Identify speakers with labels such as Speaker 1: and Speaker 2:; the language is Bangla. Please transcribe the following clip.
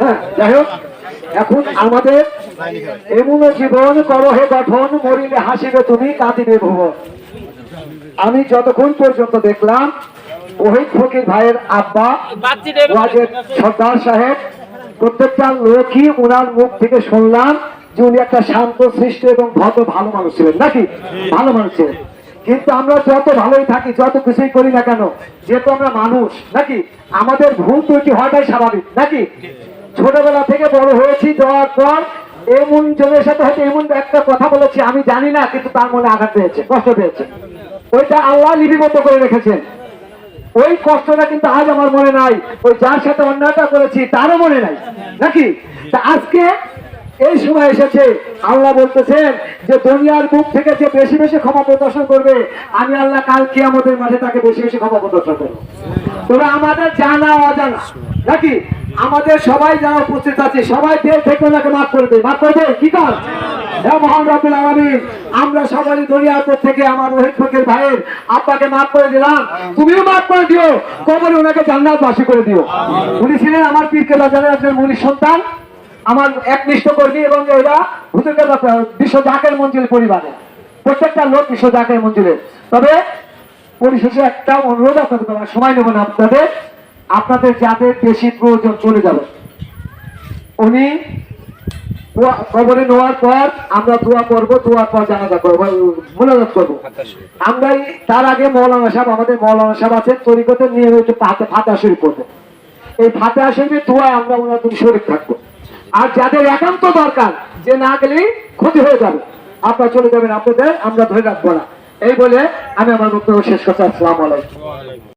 Speaker 1: হ্যাঁ এখন আমাদের এমন জীবন করো হে গঠন, মরিলে হাসিবে তুমি, কাঁদিবে আমি যতক্ষণ পর্যন্ত দেখলাম ওহিদ ফকির ভাইয়ের আব্বা সর্দার সাহেব, প্রত্যেকটা লোকই ওনার মুখ থেকে শুনলাম যে উনি একটা শান্ত, সৃষ্ট এবং ভদ্র, ভালো মানুষ ছিলেন। নাকি? ভালো মানুষ ছিলেন। কিন্তু আমরা যত ভালোই থাকি, যত কিছুই করি না কেন, যেহেতু আমরা মানুষ, নাকি? আমাদের ভুল ত্রুটি হওয়াটাই স্বাভাবিক, নাকি? ছোটবেলা থেকে বড় হয়েছি, যাওয়ার পর এমন জনের সাথে হয়তো এমন একটা কথা বলেছি, আমি জানি না, কিন্তু তার মনে আঘাত পেয়েছে, কষ্ট পেয়েছে। ওইটা আল্লাহ লিপিবদ্ধ করে রেখেছেন। ওই কষ্টটা কিন্তু আজ আমার মনে নাই, ওই যার সাথে অন্যায়টা করেছি, তারও মনে নাই, নাকি? তা আজকে এই সময় এসেছে। আল্লাহ বলতেছেন যে দুনিয়ার মুখ থেকে যে বেশি বেশি ক্ষমা প্রদর্শন করবে, আমি আল্লাহ কাল কি আমাদের মাঝে তাকে বেশি বেশি ক্ষমা প্রদর্শন করব। তবে আমাদের জানা অজানা, নাকি? আমাদের সবাই যারা উপস্থিত আছে, সবাই দেশ থেকে ওনাকে মাফ করে দেয় মাফ করবে কি আলমিন, আমরা সবাই দুনিয়ার পর থেকে আমার রোহিত ফকির ভাইয়ের আব্বাকে মাফ করে দিলাম। তুমিও মাফ করে দিও, কবরে ওনাকে জান্নাত বাসি করে দিও। উনি ছিলেন আমার পীরকে বাজারের একজন মুনির সন্তান। আমার একনিষ্ঠ কর্মী এবং এরা হুতুকে বিশ্ব জাকের মঞ্জিল পরিবারে। প্রত্যেকটা লোক বিশ্ব জাকের মঞ্জিলের তবে পরিশেষে একটা অনুরোধ আপনাদের সময় নেব না আপনাদের। আপনাদের যাদের বেশি প্রয়োজন চলে যাবে। উনি দোয়া- কবরে নেওয়ার পর আমরা দোয়া করব, দোয়ার পর জানাজা করব মোনাজাত করব। আমরা তার আগে মৌলানা সাহেব, আমাদের মৌলানা সাহেব আছেন, তরিকতের নিয়মিত ফাতে ফাতে শরীফ করবে এই ফাতে শরীফের দোয়ায় আমরা ওনার শরীর থাকব। আর যাদের একান্ত দরকার যে না গেলে ক্ষতি হয়ে যাবে। আপনারা চলে যাবেন আপনাদের, আমরা ধরে রাখব না। এই বলে আমি আমার বক্তব্য শেষ করছি। আসসালাম আলাইকুম।